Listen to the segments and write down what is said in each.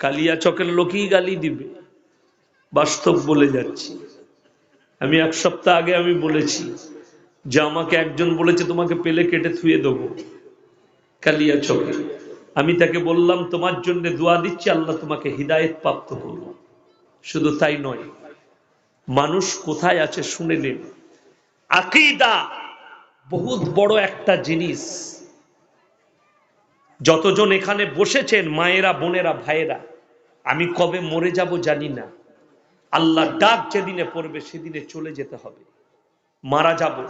কালিয়া চকের লোকই গালি দিবে। বাস্তব বলে যাচ্ছি। আমি এক সপ্তাহ আগে আমি বলেছি যে আমাকে একজন বলেছে, তোমাকে পেলে কেটে থুয়ে দেবো কালিয়া চকে। আমি তাকে বললাম, তোমার জন্য দোয়া দিচ্ছি, আল্লাহ তোমাকে হৃদায়ত প্রাপ্ত করব শুধু তাই নয়, মানুষ কোথায় আছে শুনে নেন। আকিদা বহুত বড় একটা জিনিস। যতজন এখানে বসেছেন, মায়েরা, বোনেরা, ভাইয়েরা, আমি কবে মরে যাব জানি না। আল্লাহ ডাক যেদিনে পড়বে, সেদিনে চলে যেতে হবে। মারা যাব।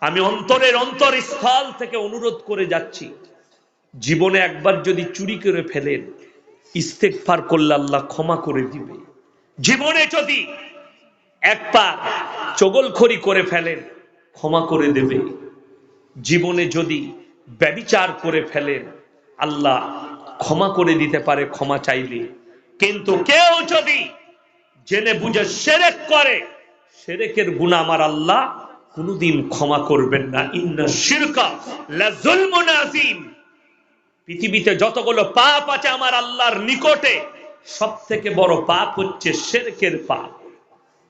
আমি অন্তরের অন্তর স্থল থেকে অনুরোধ করে যাচ্ছি। জীবনে একবার যদি চুরি করে ফেলেন ইস্তেকফার করলে আল্লাহ ক্ষমা করে দিবে। জীবনে যদি একবার চগলখড়ি করে ফেলেন, ক্ষমা করে দেবে। জীবনে যদি ব্যবিচার করে ফেলেন আল্লাহ ক্ষমা করে দিতে পারে, ক্ষমা চাইলে কিন্তু কেউ যদি জেনে বুঝে সেরেক করে, সেরেকের গুণা আমার আল্লাহ কোনদিন ক্ষমা করবেন না। ইন্না শিরকা পৃথিবীতে যতগুলো পাপ আছে আমার আল্লাহর নিকটে সব থেকে বড় পাপ হচ্ছে শেরকের পাপ।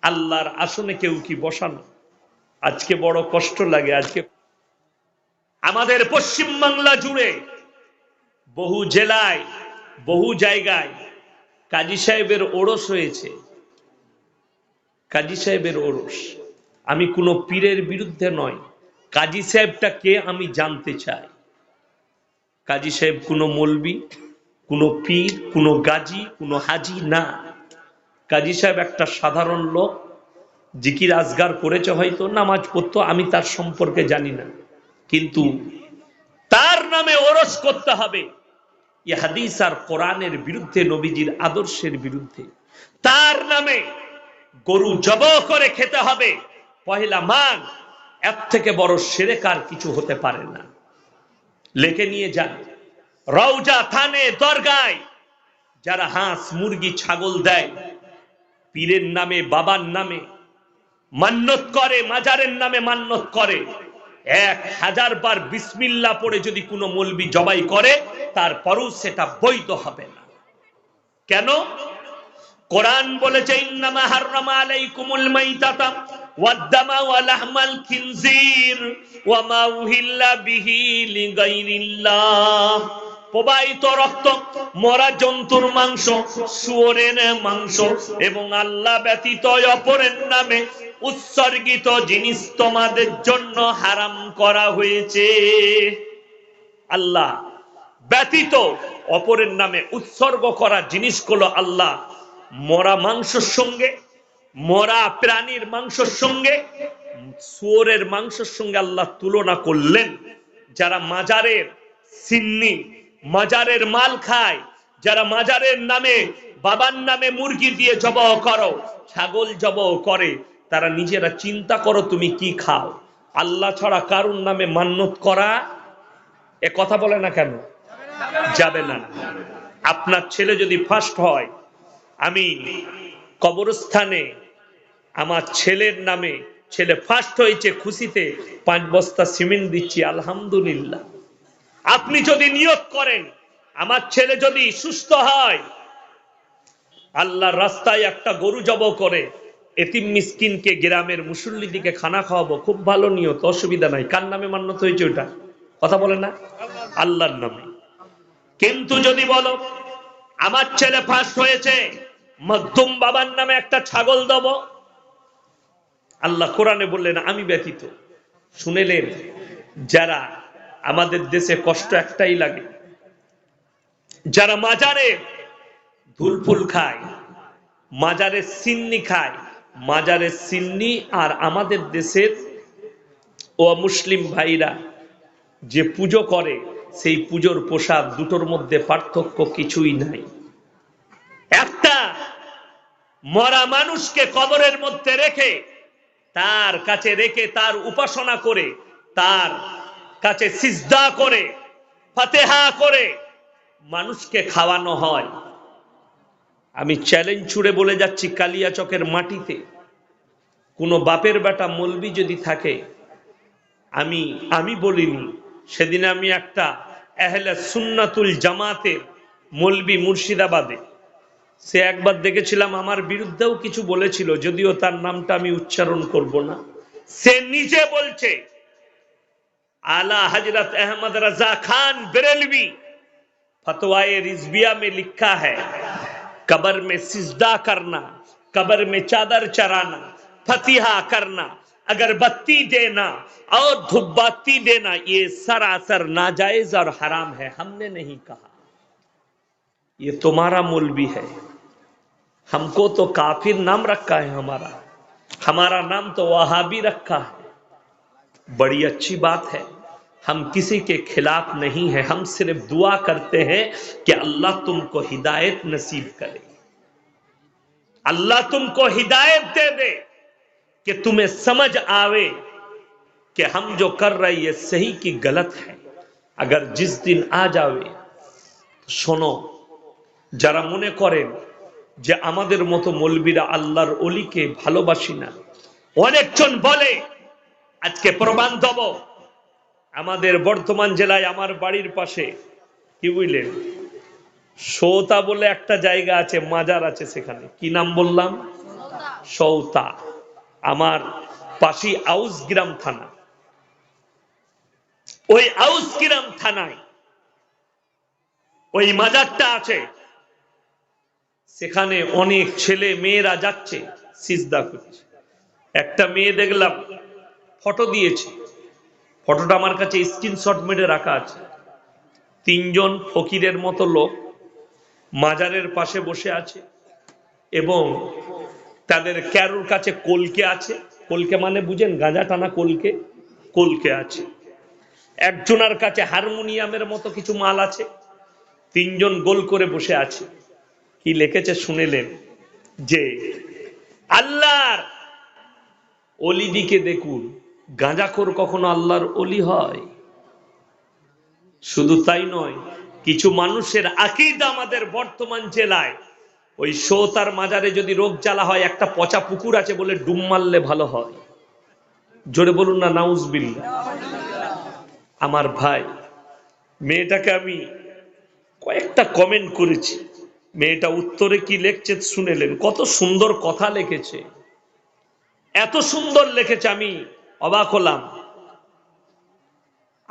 আল্লাহর আসনে কেউ কি বসানো আজকে বড় কষ্ট লাগে, আজকে আমাদের পশ্চিম বাংলা জুড়ে বহু জেলায়, বহু জায়গায় কাজী সাহেবের ওরস হয়েছে কাজী সাহেবের ওরস। আমি কোনো পীরের বিরুদ্ধে নয়। কাজী সাহেবটা কে আমি জানতে চাই। কাজী সাহেব কোনো মলবি, কোনো পীর, কোনো গাজী, কোনো হাজি না। কাজী সাহেব একটা সাধারণ লোক। জিকির আজগার করেছে হয়তো, নামাজ পড়তো, আমি তার সম্পর্কে জানি না। কিন্তু তার নামে ওরস করতে হবে। ই হাদিস আর কোরআনের বিরুদ্ধে, নবীজির আদর্শের বিরুদ্ধে। তার নামে গরু জব করে খেতে হবে। পহেলা মান এর থেকে বড় সেরেকার কিছু হতে পারে না। লেখে নিয়ে যান। রওজা থানে দরগায় যারা হাঁস, মুরগি, ছাগল দেয়, পীরের নামে, বাবার নামে মান্যত করে, মাজারের নামে মান্যত করে। এক হাজার বার বিসমিল্লা পড়ে যদি কোনো মলবি জবাই করে তারপরও সেটা বৈধ হবে না। কেন? কোরআন বলেছে, ইন্নামা ওয়াদ-দামা উহিল্লা প্রবাহিত রক্ত, মরা জন্তুর মাংস, শুয়োরের মাংস এবং আল্লাহ ব্যতীত অপরের নামে উৎসর্গিত জিনিস তোমাদের জন্য হারাম করা হয়েছে। আল্লাহ ব্যতীত অপরের নামে উৎসর্গ করা জিনিসগুলো আল্লাহ মরা মাংসের সঙ্গে, মরা প্রাণীর মাংসের সঙ্গে, শুয়োরের মাংসের সঙ্গে আল্লাহ তুলনা করলেন। যারা মাজারের সিন্নি মাজারের মাল খায়। যারা মাজারের নামে, বাবার নামে মুরগি দিয়ে জবাহ করো, ছাগল জবাহ করে, তারা নিজেরা চিন্তা করো তুমি কি খাও। আল্লাহ ছাড়া কারুর নামে মান্যত করা এ কথা বলে না কেন? যাবে না। আপনার ছেলে যদি ফার্স্ট হয়, আমি কবরস্থানে আমার ছেলের নামে, ছেলে ফার্স্ট হয়েছে খুশিতে, পাঁচ বস্তা সিমেন্ট দিচ্ছি, আলহামদুলিল্লাহ। আপনি যদি নিয়োগ করেন, আমার ছেলে যদি সুস্থ হয় আল্লাহর রাস্তায় একটা গরু জব করে, এতিম মিসকিনকে গ্রামের মুসল্লি দিকে খানা খাওয়াবো, খুব ভালো নিয়ত, অসুবিধা নাই। কার নামে মান্যত হয়েছে ওটা কথা বলে না? আল্লাহর নামে। কিন্তু যদি বলো, আমার ছেলে ফার্স্ট হয়েছে মধ্যম বাবার নামে একটা ছাগল দেব? আল্লাহ কোরআনে বললেন, আমি ব্যতীত। শুনেলেন, যারা আমাদের দেশে কষ্ট একটাই লাগে। যারা মাজারে ধুলফুল খায়, মাজারে সিন্নি খায়, মাজারে সিন্নি আর আমাদের দেশের ও মুসলিম ভাইরা যে পুজো করে, সেই পুজোর পোশাক দুটোর মধ্যে পার্থক্য কিছুই নাই। একটা মরা মানুষকে কবরের মধ্যে রেখে, তার কাছে রেখে তার উপাসনা করে, তার কাছে সিজদা করে, ফাতেহা করে, মানুষকে খাওয়ানো হয়। আমি চ্যালেঞ্জ ছুড়ে বলে যাচ্ছি কালিয়াচকের মাটিতে। কোনো বাপের বেটা মলবি যদি থাকে, আমি আমি বলিনি, সেদিন আমি একটা এহলে সুন্নাতুল জামাতের মলবি মুর্শিদাবাদে। সে একবার দেখেছিলাম, আমার বিরুদ্ধেও কিছু বলেছিল, যদিও তার নামটা আমি উচ্চারণ করব না। সে নিজে বলছে आला हज़रत अहमद रजा खान बरेलवी फतवाए रिजबिया में लिखा है, कबर में सिजदा करना, कबर में चादर चराना, फतिहा करना, अगरबत्ती देना और धुब्बाती देना, ये सरासर नाजायज और हराम है, हमने नहीं कहा। ये तुम्हारा मूल भी है। हमको तो काफिर नाम रखा है हमारा। हमारा नाम तो वहाबी रखा है। बड़ी अच्छी बात है। हम किसी के खिलाफ नहीं है हम सिर्फ दुआ करते हैं कि अल्लाह तुमको हिदायत नसीब करे अल्लाह तुमको हिदायत दे दे कि तुम्हें समझ आवे कि हम जो कर रहे ये सही की गलत है अगर जिस दिन आ যাবে শোনো যারা মনে করেন যে আমাদের মতো মলবিরা আল্লাহর অলিকে ভালোবাসি না অনেকজন বলে আজকে প্রমাণ দেব আমাদের বর্ধমান জেলায় আমার বাড়ির পাশে, কি বুঝলেন? সৌতা বলে একটা জায়গা আছে, মাজার আছে সেখানে। কি নাম বললাম? সৌতা। আমার পাশি আউস গ্রাম থানা। ওই আউস গ্রাম থানায় ওই মাজারটা আছে। সেখানে অনেক ছেলে মেয়েরা যাচ্ছে, সিজদা করছে। একটা মেয়ে দেখলাম, ফটো দিয়েছে। ফটোটা আমার কাছে স্ক্রিনশট মেরে রাখা আছে। তিনজন ফকিরের মতো লোক মাজারের পাশে বসে আছে এবং তাদের ক্যারোর কাছে কলকে আছে। কলকে মানে বুঝেন, গাঁজা টানা কলকে কলকে আছে। একজনের কাছে হারমোনিয়ামের মতো কিছু মাল আছে। তিনজন গোল করে বসে আছে। কি লিখেছে শুনেলেন? যে, আল্লাহর অলিদিকে দেখুন গাঁজাখোর কখনো আল্লাহর অলি হয়? শুধু তাই নয়, কিছু মানুষের আকিদ আমাদের বর্তমান জেলায়, ওই সোতার মাজারে যদি রোগ জ্বালা হয়, একটা পচা পুকুর আছে বলে ডুম মারলে ভালো হয়। জোরে বলুন না নাউজবিল্লা আমার ভাই, মেয়েটাকে আমি কয়েকটা কমেন্ট করেছি। মেয়েটা উত্তরে কি লিখছে শুনেলেন কত সুন্দর কথা লিখেছে। এত সুন্দর লিখেছে আমি অবাক হলাম।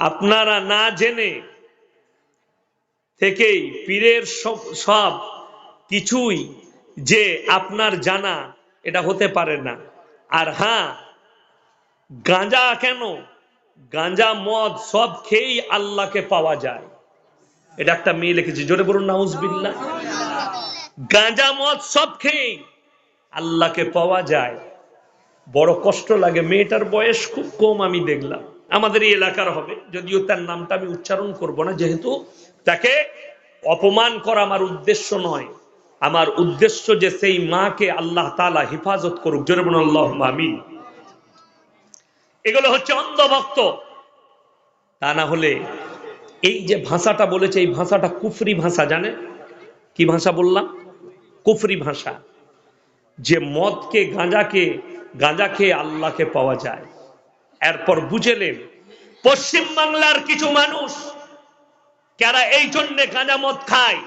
আপনারা না জেনে থেকেই পীরের সব কিছুই যে আপনার জানা, এটা হতে পারে না। আর হ্যাঁ গাঁজা কেন? গাঁজা, মদ সব খেয়েই আল্লাহকে পাওয়া যায়। এটা একটা মেয়ে লিখেছে, জোরে বলুন নাউজবিল্লা গাঁজা, মদ সব খেয়েই আল্লাহকে পাওয়া যায়। বড় কষ্ট লাগে, মেয়েটার বয়স খুব কম আমি দেখলাম। আমাদের এই এলাকার হবে, যদিও তার নামটা আমি উচ্চারণ করব না, যেহেতু তাকে অপমান করা আমার উদ্দেশ্য নয়। আমার উদ্দেশ্য যে সেই মাকে আল্লাহ তালা হেফাজত করুক, জোরে আল্লাহ আমিন। এগুলো হচ্ছে অন্ধভক্ত। তা না হলে এই যে ভাষাটা বলেছে, এই ভাষাটা কুফরি ভাষা জানে কি ভাষা বললাম? কুফরি ভাষা। যে মদকে, গাঁজাকে গাঁজা খেয়ে আল্লাহকে পাওয়া যায়। এরপর বুঝেলেন, পশ্চিম বাংলার কিছু মানুষ, যারা এই জন্যে গাঁজা মদ খায়,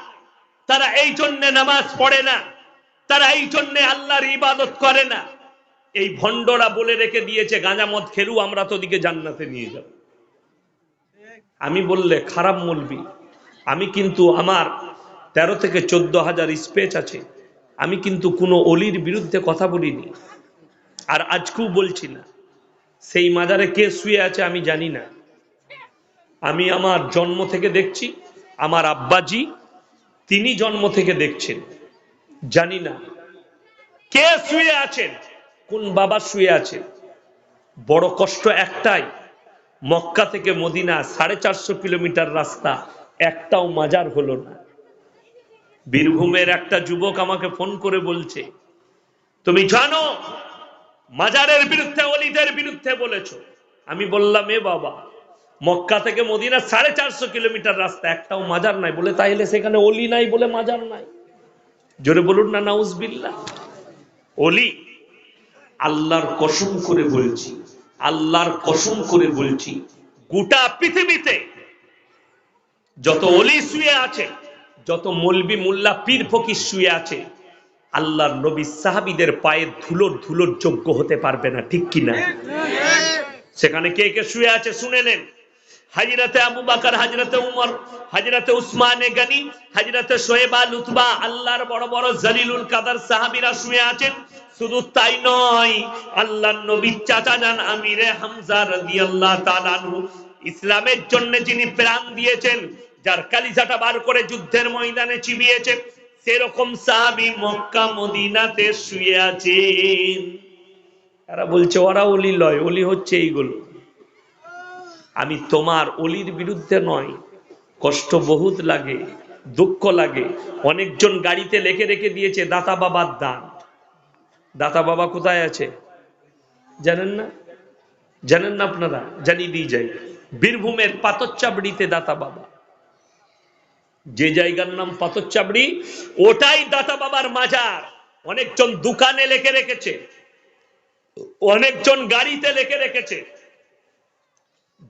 তারা এই জন্যে নামাজ পড়ে না, তারা এই জন্যে আল্লাহর ইবাদত করে না। এই ভণ্ডরা বলে রেখে দিয়েছে, গাঁজা মদ খেলু, আমরা তো দিকে জান্নাতে নিয়ে যাব। আমি বললে, খারাপ মলবি। আমি কিন্তু আমার তেরো থেকে চোদ্দ হাজার স্পেচ আছে। আমি কিন্তু কোনো অলির বিরুদ্ধে কথা বলিনি। আর আজকেও বলছি না। সেই মাজারে কে শুয়ে আছে আমি জানি না। আমি আমার জন্ম থেকে দেখছি, আমার আব্বাজি তিনি জন্ম থেকে দেখছেন। জানি না কে শুয়ে আছেন, কোন বাবা শুয়ে আছেন। বড় কষ্ট একটাই, মক্কা থেকে মদিনা সাড়ে চারশো কিলোমিটার রাস্তা, একটাও মাজার হলো না। বীরভূমের একটা যুবক আমাকে ফোন করে বলছে, তুমি জানো, মাজারের বিরুদ্ধে, অলিদের বিরুদ্ধে বলেছ? আমি বললাম, এ বাবা, মক্কা থেকে মদিনা সাড়ে চারশো কিলোমিটার রাস্তা, একটাও মাজার নাই। বলে তাইলে সেখানে অলি নাই বলে মাজার নাই। জোরে বলুন না নাউজবিল্লা অলি, আল্লাহর কসম করে বলছি, আল্লাহর কসম করে বলছি, গোটা পৃথিবীতে যত অলি শুয়ে আছে যত মলবি মোল্লা পীর ফকির শুয়ে আছে, আল্লাহর নবী সাহাবিদের পায়ে ধুলোর ধুলোর যোগ্য হতে পারবে না, ঠিক কিনা? সেখানে কে কে শুয়ে আছে শুনে নেন। হাজিরাতে আবু বাকার, হাজিরাতে উমর, হাজিরাতে উসমানে গানি, হাজিরাতে সোহেবা লুতবা, আল্লাহর বড় বড় জলিলুল কাদার সাহাবীরা শুয়ে আছেন। শুধু তাই নয়, আল্লাহর নবীর চাচা যান আমিরে হামজা রাদিয়াল্লাহু তাআলা ইসলামের জন্য যিনি প্রাণ দিয়েছেন যার কালিজাটা বার করে যুদ্ধের ময়দানে চিবিয়েছে, সেরকম সাহাবী মক্কা মদিনাতে শুয়ে আছেন। এরা বলছে, ওরা অলি লয় অলি হচ্ছে এইগুলো। আমি তোমার অলির বিরুদ্ধে নয়, কষ্ট বহুত লাগে, দুঃখ লাগে। অনেকজন গাড়িতে লেখে রেখে দিয়েছে, দাতা বাবার দান। দাতা বাবা কোথায় আছে? জানেন না? জানেন না আপনারা? জানিয়ে দিয়ে যাই। বীরভূমের পাতচ্চাবড়িতে দাতা বাবা। যে জায়গার নাম পাতচ্চাবড়ি ওটাই দাতা বাবার মাজার। অনেকজন দোকানে লেখে রেখেছে, অনেকজন গাড়িতে লেখে রেখেছে।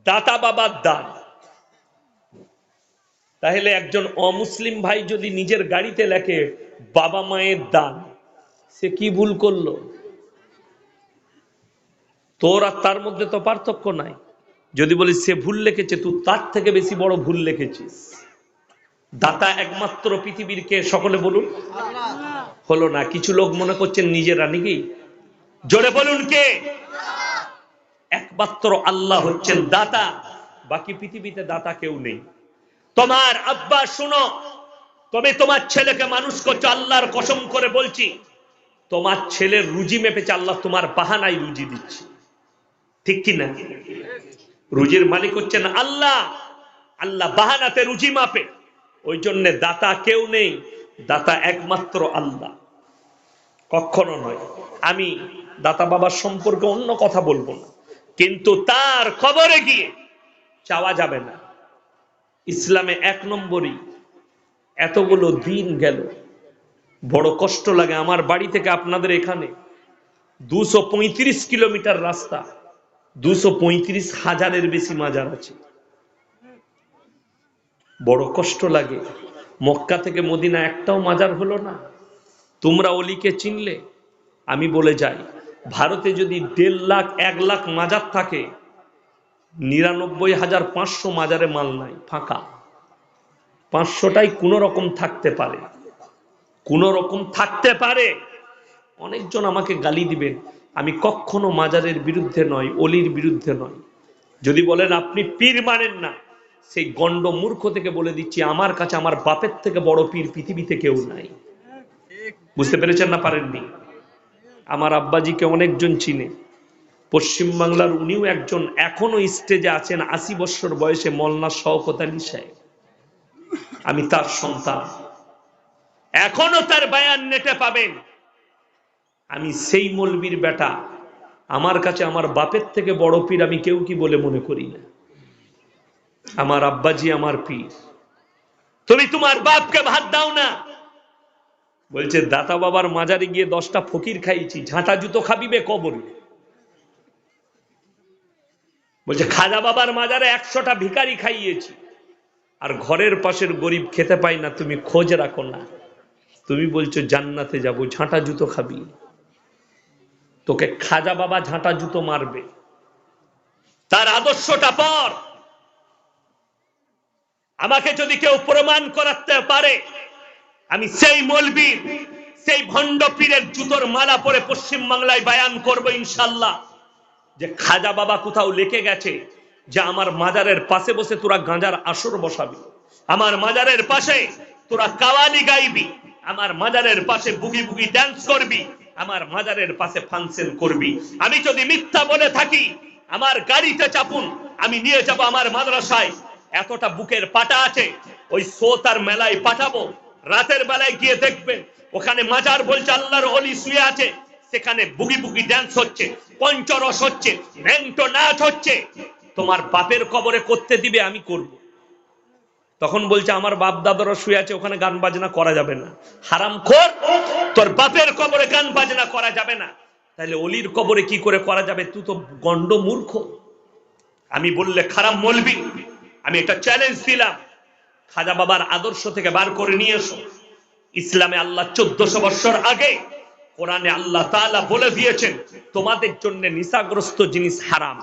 দাতা বাবার দান। তাহলে একজন অমুসলিম ভাই যদি নিজের গাড়িতে লেখে, বাবা মায়ের দান, সে কি ভুল করল? তোর আর তার মধ্যে তো পার্থক্য নাই। যদি বলিস সে ভুল লিখেছে, তুই তার থেকে বেশি বড় ভুল লিখেছিস। দাতা একমাত্র পৃথিবীর কে সকলে বলুন। হলো না, কিছু লোক মনে করছেন নিজেরা নাকি? জোরে বলুন কে? একমাত্র আল্লাহ হচ্ছেন দাতা, বাকি পৃথিবীতে দাতা কেউ নেই। তোমার আব্বা, শুনো, তবে তোমার ছেলেকে মানুষ করছ, আল্লাহর কসম করে বলছি। তোমার ছেলের রুজি মেপেছে, আল্লাহ তোমার বাহানায় রুজি দিচ্ছে। ঠিক কি না? রুজির মালিক হচ্ছেন আল্লাহ। আল্লাহ বাহানাতে রুজি মাপে। ওই জন্য দাতা কেউ নেই, দাতা একমাত্র আল্লাহ। কখনো নয়। আমি দাতা বাবার সম্পর্কে অন্য কথা বলব না। কিন্তু তার খবরে গিয়ে চাওয়া যাবে না। ইসলামে এক নম্বরই। এতগুলো দিন গেল। বড় কষ্ট লাগে আমার বাড়ি থেকে আপনাদের এখানে। দুশো কিলোমিটার রাস্তা। দুশো হাজারের বেশি মাজার আছে। বড় কষ্ট লাগে। মক্কা থেকে মদিনা একটাও মাজার হলো না। তোমরা অলিকে চিনলে, আমি বলে যাই, ভারতে যদি দেড় লাখ, এক লাখ মাজার থাকে, নিরানব্বই হাজার পাঁচশো মাজারে মাল নাই, ফাঁকা। পাঁচশোটাই কোনো রকম থাকতে পারে। কোনো রকম থাকতে পারে। অনেকজন আমাকে গালি দিবেন, আমি কখনো মাজারের বিরুদ্ধে নয় অলির বিরুদ্ধে নয় যদি বলেন, আপনি পীর মানেন না। সেই গণ্ড মূর্খ থেকে বলে দিচ্ছি, আমার কাছে আমার বাপের থেকে বড় পীর পৃথিবীতে কেউ নাই। বুঝতে পেরেছেন না পারেননি? আমার আব্বাজিকে অনেকজন চিনে। পশ্চিমবাংলার উনিও একজন, এখনও স্টেজে আছেন আশি বছর বয়সে মলনা শওকত আলী সাহেব। আমি তার সন্তান। এখনও তার বায়ান নেটে পাবেন। আমি সেই মলবির বেটা। আমার কাছে আমার বাপের থেকে বড় পীর আমি কেউ কি বলে মনে করি না। আমার আব্বাজি আমার পীর। তুমি তোমার বাপকে ভাত দাও না। বলছে, দাতা বাবার মাজারে গিয়ে দশটা ফকির খাইছি ঝাঁটা জুতো খাবিবে কবরে। বলছে, খাজা বাবার মাজারে একশোটা ভিকারি খাইয়েছি। আর ঘরের পাশের গরিব খেতে পাই না, তুমি খোঁজ রাখো না। তুমি বলছো, জান্নাতে যাব, ঝাঁটা জুতো খাবি। তোকে খাজা বাবা ঝাঁটা জুতো মারবে। তার আদর্শটা পর আমাকে যদি কেউ প্রমাণ করাতে পারে, আমি সেই মলবীর, সেই ভণ্ড পীরের জুতোর মালা পরে পশ্চিম বাংলায় বায়ান করব ইনশাল্লাহ। যে খাজা বাবা কোথাও লেখে গেছে, যে আমার মাজারের পাশে বসে তোরা গাঁজার আসর বসাবি। আমার মাজারের পাশে তোরা কাওয়ালি গাইবি। আমার মাজারের পাশে বুগি বুগি ড্যান্স করবি। আমার মাজারের পাশে ফাংশন করবি। আমি যদি মিথ্যা বলে থাকি, আমার গাড়িতে চাপুন, আমি নিয়ে যাব আমার মাদ্রাসায়। এতটা বুকের পাটা আছে, ওই সোতার মেলায় পাঠাবো। রাতের বেলায় গিয়ে দেখবেন ওখানে মাজার বলছে, আল্লাহর অলি শুয়ে আছে। সেখানে বুগি বুগি ড্যান্স হচ্ছে, পঞ্চরস হচ্ছে ন্যাংটো নাচ হচ্ছে। তোমার বাপের কবরে করতে দিবে, আমি করব। তখন বলছে, আমার বাপ দাদারা শুয়ে আছে, ওখানে গান বাজনা করা যাবে না। হারাম খোর, তোর বাপের কবরে গান বাজনা করা যাবে না। তাহলে অলির কবরে কি করে করা যাবে? তুই তো গন্ড মূর্খ। আমি বললে, খারাপ মলবি আমি একটা চ্যালেঞ্জ দিলাম। খাজা বাবার আদর্শ থেকে বার করে নিয়ে এসো। ইসলামে আল্লাহ চোদ্দশো বছর আগে কোরআনে আল্লাহ তাআলা বলে দিয়েছেন, তোমাদের জন্য নিশাগ্রস্ত জিনিস হারাম।